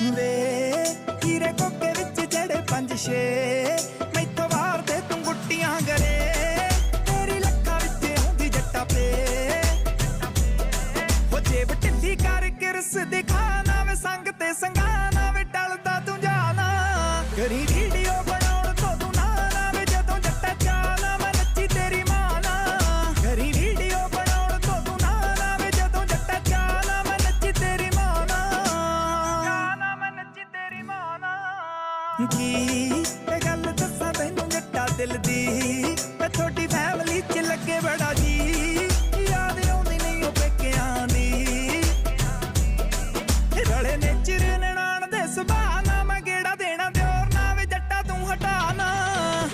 ਵੇ ਹੀਰੇ ਕੋਕੇ ਵਿੱਚ ਜਿਹੜੇ ਪੰਜ ਛੇ, ਮੈਥੋਂ ਵਾਰ ਦੇ ਤੂੰ ਗੁੱਟੀਆਂ ਗਰੇ। ਤੇਰੀ ਲੱਖਾਂ ਵਿੱਚ ਹੁੰਦੀ ਜੱਟਾ ਪੇ। ਹੋ ਜੇਬ ਢਿੱਲੀ ਕਰ ਕਿਰਸ ਦਿਖਾਣਾ ਵੇ ਸੰਗ ਤੇ ਸੰਗਾਣਾ ਵੇ ਟਲਦਾ ਤੂੰ ਜਾਣਾ। ਕਰੀ ਵੀਡੀਓ ਕੀ? ਇਹ ਤੁਹਾਡੀ ਫੈਮਿਲੀ 'ਚ ਲੱਗੇ ਬੜਾ ਜੀ। ਯਾਦ ਦੀ। ਰਲੇ ਨੇ ਚਿਰ ਨਣਾਣ ਦੇ ਸੁਭਾਅ ਨਾ ਮੈਂ ਗੇੜਾ ਦੇਣਾ, ਦਿਓਰ ਨਾ ਵੇ ਜੱਟਾ ਤੂੰ ਹਟਾ ਨਾ।